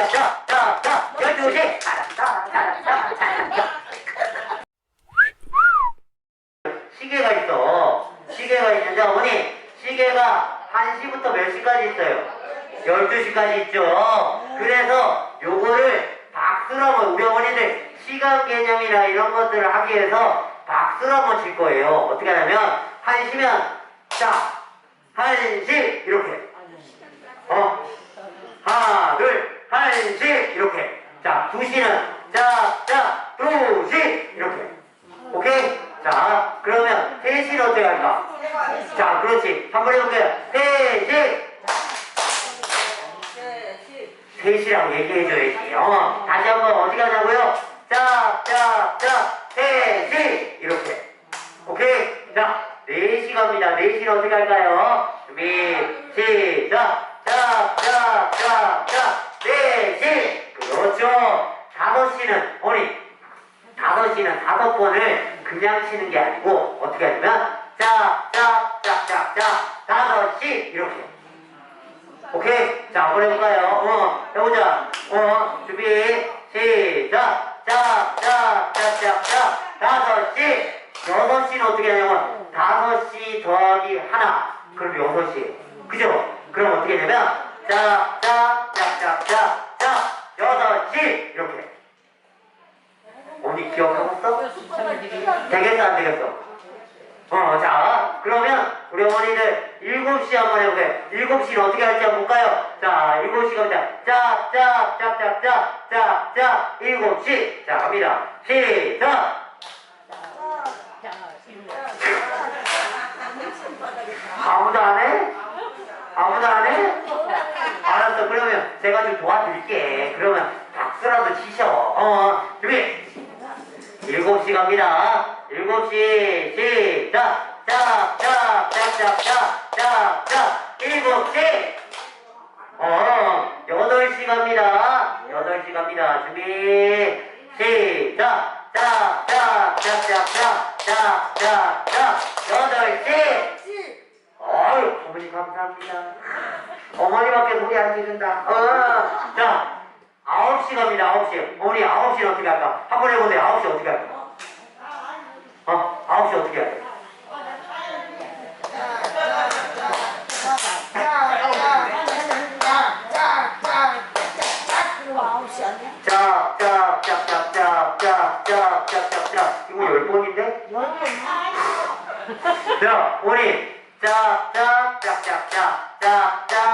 12시 시계가 있어. 시계가 있는데 어머니 시계가 1시부터 몇 시까지 있어요? 12시까지 있죠. 그래서 요거를 박수로 한번 우리 어머니들 시간 개념이나 이런 것들을 하기 위해서 박수로 한번 칠 거예요. 어떻게 하냐면 1시면 자 1시 이렇게 한시 이렇게. 자, 두 시는 자, 자, 두시 이렇게. 오케이? 자, 그러면 세 시는 어떻게 할까? 자, 그렇지. 한번 해볼게요. 세 시. 세 시라고 얘기해줘야지. 어, 다시 한번 어떻게 하냐고요? 자, 자, 자, 세 시. 이렇게. 오케이? 자, 네시 갑니다. 네 시는 어떻게 할까요? 준비, 시작. 자, 자, 자, 자, 네 시. 그렇죠. 다섯 시는, 어머니, 다섯 시는 다섯 번을 그냥 치는 게 아니고, 어떻게 하냐면, 자, 다섯 시. 이렇게. 오케이? 자, 한번 해볼까요? 어, 해보자. 어, 준비, 시작. 자, 다섯 시. 여섯 시는 어떻게 하냐면, 다섯 시 더하기 하나. 그럼 여섯 시. 그죠? 그럼 어떻게 자, 자, 자, 자, 자, 자, 여섯 시. 이렇게. 어머니 기억하셨어? 되겠어, 안 되겠어? 어, 자, 그러면 우리 어머니들 7시 한번 해볼게요. 7시는 어떻게 할지 한번 볼까요? 자, 7시 갑니다. 자, 자, 자, 자, 자, 자, 자, 7시. 자, 갑니다. 시작! 아무도 안 해? 아무도 안 해? 알았어. 그러면 제가 좀 도와드릴게. 그러면 박수라도 치셔. 어, 준비! 일곱 시 갑니다. 일곱 시 시작. 자, 자, 자, 자, 자, 자, 자, 일곱 시. 어, 여덟 시 갑니다. 여덟 시 갑니다. 준비 시작. 자, 자, 자, 자, 자, 자, 자, 자, 여덟 시. 어유, 어머니 감사합니다. 어머니 밖에 소리 안 지른다. 어, 자, 아홉 시 갑니다. 아홉 시. 어머니 아홉 시는 어떻게 할까? 한번 해보세요. 아홉 시 어떻게 할까? 어, 아홉 시 어떻게 할까? 자, 자, 자, 자, 자, 자, 자, 자, 자, 자. 이거 열 번인데? 자, 어머니. 자, 자, 자, 자, 자, 자.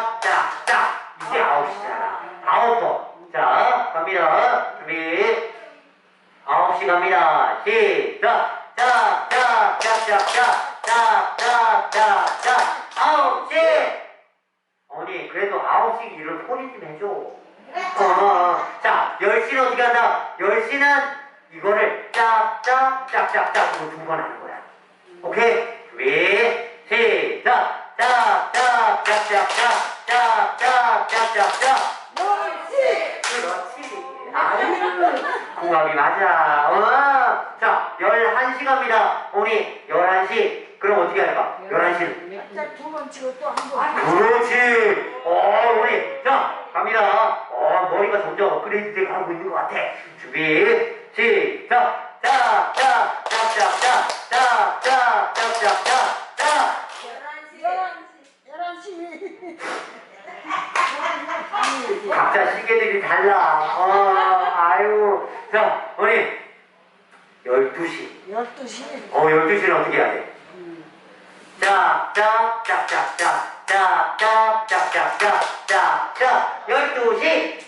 이제 아홉 시잖아. 아홉 번. 자, 갑니다. 준비. 아홉 시 갑니다. 시작. 자, 자, 자, 자, 자, 자, 자, 자, 자. 아홉 시. 어머니, 그래도 아홉 시 일을 소리 좀 해줘. 어, 어, 어. 자, 10시는 어떻게 한다? 10시는 이거를 짝, 짝, 짝, 짝, 짝, 두번 하는 거야. 오케이? 준비, 시작! 짝, 짝, 짝, 짝, 짝, 짝, 짝, 짝, 짝, 짝. 그렇지. 아유, 궁합이 맞아. 어. 자, 11시 갑니다. 우리 11시. 그럼 어떻게 할까? 11시는? 두번 치고 또 한 번. 그렇지. 어, 우리. 자, 갑니다. 어, 머리가 점점 업그레이드 가고 있는 것 같아. 준비, 시작. 자, 자, 자, 자, 자, 자, 자, 자, 자, 자, 자. 열한 시. 각자 시계들이 달라. 어, 아유. 자, 우리. 12시. 열두 시. 어, 12시는 어떻게 해야 돼? 자, 자, 자, 자, 자, 자, 자, 자, 자, 자, 자, 자, 12시.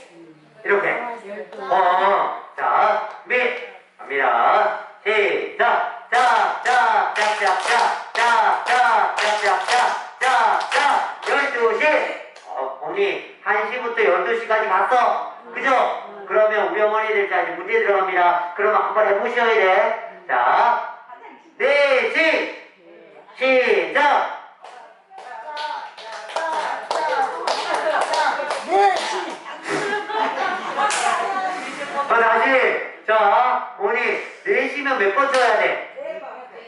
이렇게. 어, 어, 자, 밑, 갑니다. 시작. 자, 자, 자, 자, 자, 자, 자, 자, 자, 자, 자, 자, 12시. 어, 어머니, 1시부터 12시까지 갔어. 그죠? 그러면 우리 어머니들 자, 이제 문제 들어갑니다. 그러면 한번 해보셔야 돼. 자, 4시. 시작. 자, 다시. 자, 어머니, 4시면 몇 번 쳐야 돼?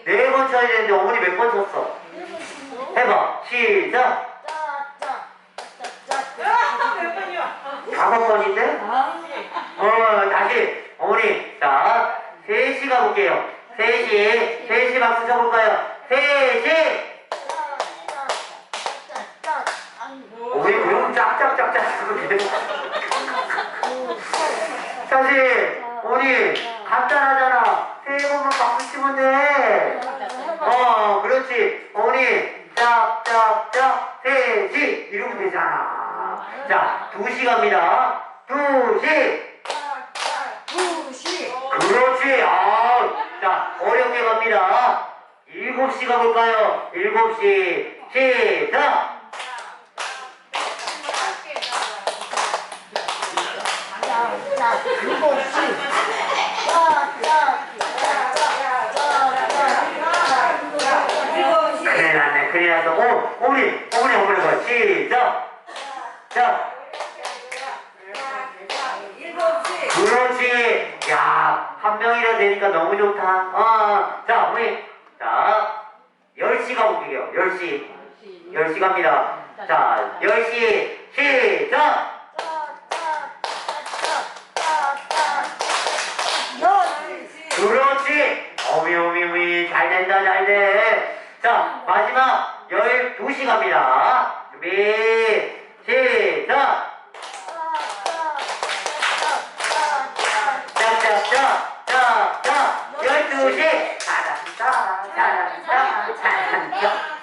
네번 쳐야 되는데 어머니 몇 번 쳤어? 해봐. 시작. 다섯 번인데? 아, 어, 다시. 어머니, 자, 셋이 가볼게요. 셋이, 셋이 박수 쳐볼까요? 셋이! 짝짝짝. 아이고. 우리 그럼 짝짝짝짝. 사실, 어머니, 간단하잖아. 세 번만 박수 치면 돼. 어, 그렇지. 어머니, 짝짝짝, 셋이. 이러면 되잖아. 자, 두시 갑니다. 두시. 두시. 그렇지. 아, 자, 어렵게 갑니다. 일곱 시 가볼까요? 일곱 시. 시작. 큰일 났네. 큰일 났어. 오, 어머니, 어머니, 가 시작. 자. 그렇지. 야, 한 명이라 되니까 너무 좋다. 어, 자, 어머니. 자, 열시 가볼게요. 열 시. 열시 갑니다. 자, 열 시. 시작. 그렇지. 어미 어미 어미 잘 된다 잘 돼. 자 마지막 12시 갑니다. 준비 시작. 짝짝짝 짝짝 12시 잘한다 잘한다 잘한다